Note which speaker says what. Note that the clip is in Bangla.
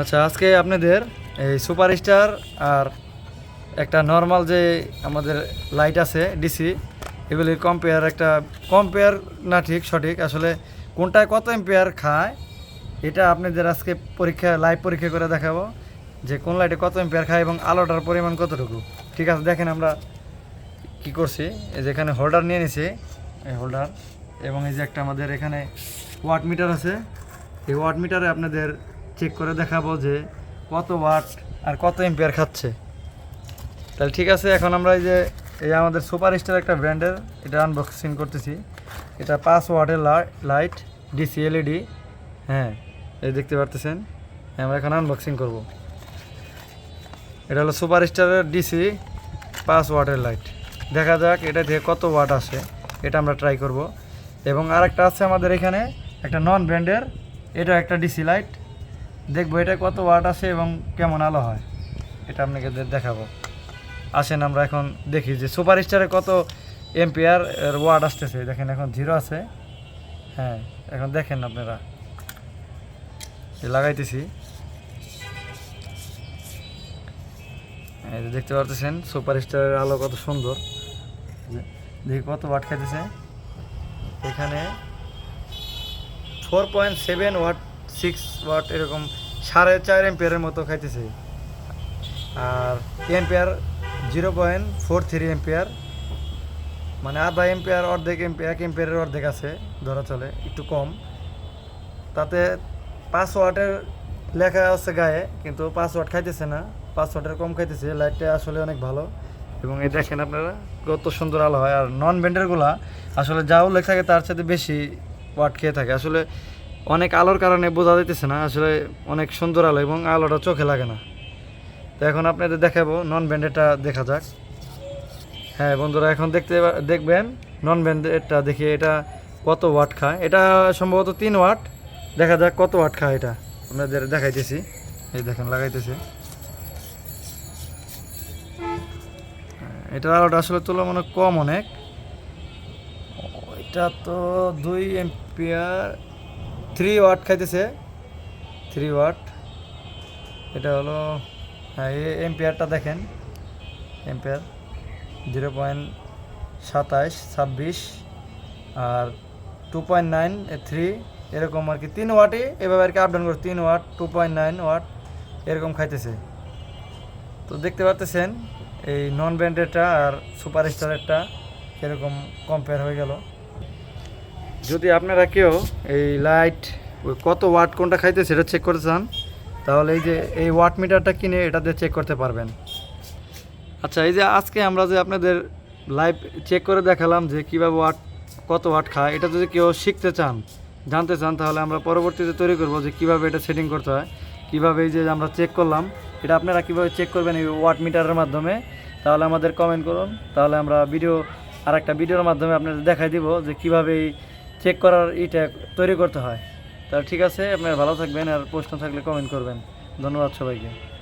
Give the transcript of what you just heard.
Speaker 1: আচ্ছা আজকে আপনাদের এই সুপার স্টার আর একটা নর্মাল যে আমাদের লাইট আছে ডিসি এগুলির কম্পেয়ার একটা কম্পেয়ার না ঠিক, সঠিক। আসলে কোনটায় কত এম্পেয়ার খায়, এটা আপনাদের আজকে পরীক্ষা লাইভ পরীক্ষা করে দেখাবো যে কোন লাইটে কত এম্পেয়ার খায় এবং আলোটার পরিমাণ কতটুকু। ঠিক আছে, দেখেন আমরা কি করছি। এই যে এখানে হোল্ডার নিয়ে নিছি, এই হোল্ডার এবং এই যে একটা আমাদের এখানে ওয়াট মিটার আছে, এই ওয়াট মিটারে আপনাদের চেক করে দেখাবো যে কত ওয়াট আর কত এম্পিয়ার খাচ্ছে। তাহলে ঠিক আছে, এখন আমরা এই যে, এই আমাদের সুপার স্টার একটা ব্র্যান্ডের এটা আনবক্সিং করতেছি। এটা পাঁচ ওয়াটের লাইট ডিসি এলইডি হ্যাঁ এই দেখতে পারতেছেন। আমরা এখন আনবক্সিং করব। এটা হলো সুপার স্টারের ডিসি পাঁচ ওয়াটের লাইট দেখা যাক এটা থেকে কত ওয়াট আসে, এটা আমরা ট্রাই করব। এবং আরেকটা আছে আমাদের এখানে, একটা নন ব্র্যান্ডের এটা একটা ডিসি লাইট দেখব এটা কত ওয়াট আছে এবং কেমন আলো হয়। এটা আপনাকে দেখাবো। আসেন আমরা এখন দেখি যে সুপার স্টারে কত এম্পিয়ার এর ওয়াট আসতেছে। দেখেন এখন জিরো আছে। হ্যাঁ এখন দেখেন আপনারা। লাগাইতেছি। এই যে দেখতে পারতেছেন সুপার স্টারের আলো কত সুন্দর। দেখি কত ওয়াট খাইতেছে। এখানে four point seven watt six watt এরকম সাড়ে চার এম্পিয়ারের মতো খাইতেছে। আর ampere zero point four three ampere মানে আধা এম্পিয়ার অর্ধেক এম্পিয়ার এক এম্পিয়ারের অর্ধেক আছে, ধরা চলে, একটু কম। তাতে পাঁচ ওয়াটের লেখা আছে গায়ে, কিন্তু পাঁচ ওয়াট খাইতেছে না। পাঁচ ওয়াটের কম খাইতেছে লাইটটা আসলে অনেক ভালো। এবং এই দেখেন আপনারা, কত সুন্দর আলো হয়। আর নন ব্যান্ডেরগুলা আসলে যা উল্লেখ থাকে তার সাথে বেশি ওয়াট খেয়ে থাকে। আসলে অনেক আলোর কারণে বোঝা যাইতেছে না, আসলে অনেক সুন্দর আলো এবং আলোটা চোখে লাগে না। তো এখন আপনাদের দেখাবো নন ব্যান্ডেডটা দেখা যাক। হ্যাঁ বন্ধুরা, এখন দেখতে দেখবেন নন ব্যান্ডেডটা দেখি এটা কত ওয়াট খায়। এটা সম্ভবত তিন ওয়াট, দেখা যাক কত ওয়াট খায় এটা। আপনাদের দেখাইতেছি, এই দেখেন লাগাইতেছে। এটার আলোটা আসলে তুলনামূলক কম অনেক। এটা তো দুই এম্পিয়ার থ্রি ওয়াট খাইতেছে। থ্রি ওয়াট এটা হলো হ্যাঁ এম্পিয়ারটা দেখেন। এম্পিয়ার জিরো পয়েন্ট সাতাইশ, ছাব্বিশ আর টু পয়েন্ট নাইন থ্রি এরকম আর কি তিন ওয়াটই এভাবে আর কি আপডাউন করে তিন watt two point nine watt এরকম খাইতেছে। তো দেখতে পাচ্তেছেন এই নন ব্র্যান্ডেডটা আর সুপার স্টারেরটা কীরকম কম্পেয়ার হয়ে গেল। যদি আপনারা কেউ এই লাইট, ওই কত ওয়াট কোনটা খাইতে সেটা চেক করতে চান, তাহলে এই যে এই ওয়াট মিটারটা কিনে এটা দিয়ে চেক করতে পারবেন। আচ্ছা এই যে আজকে আমরা যে আপনাদের লাইভ চেক করে দেখালাম যে কীভাবে ওয়াট, কত ওয়াট খায়, এটা যদি কেউ শিখতে চান, জানতে চান, তাহলে আমরা পরবর্তীতে তৈরি করব যে কীভাবে এটা সেটিং করতে হয়, কীভাবে এই যে আমরা চেক করলাম, এটা আপনারা কীভাবে চেক করবেন এই ওয়াট মিটারের মাধ্যমে, তাহলে আমাদের কমেন্ট করুন, তাহলে আমরা ভিডিও আর একটা ভিডিওর মাধ্যমে আপনাদের দেখাই দিব যে কীভাবে এই চেক করার ইটা তৈরি করতে হয়। তাহলে ঠিক আছে, আপনারা ভালো থাকবেন আর প্রশ্ন থাকলে কমেন্ট করবেন। ধন্যবাদ সবাইকে।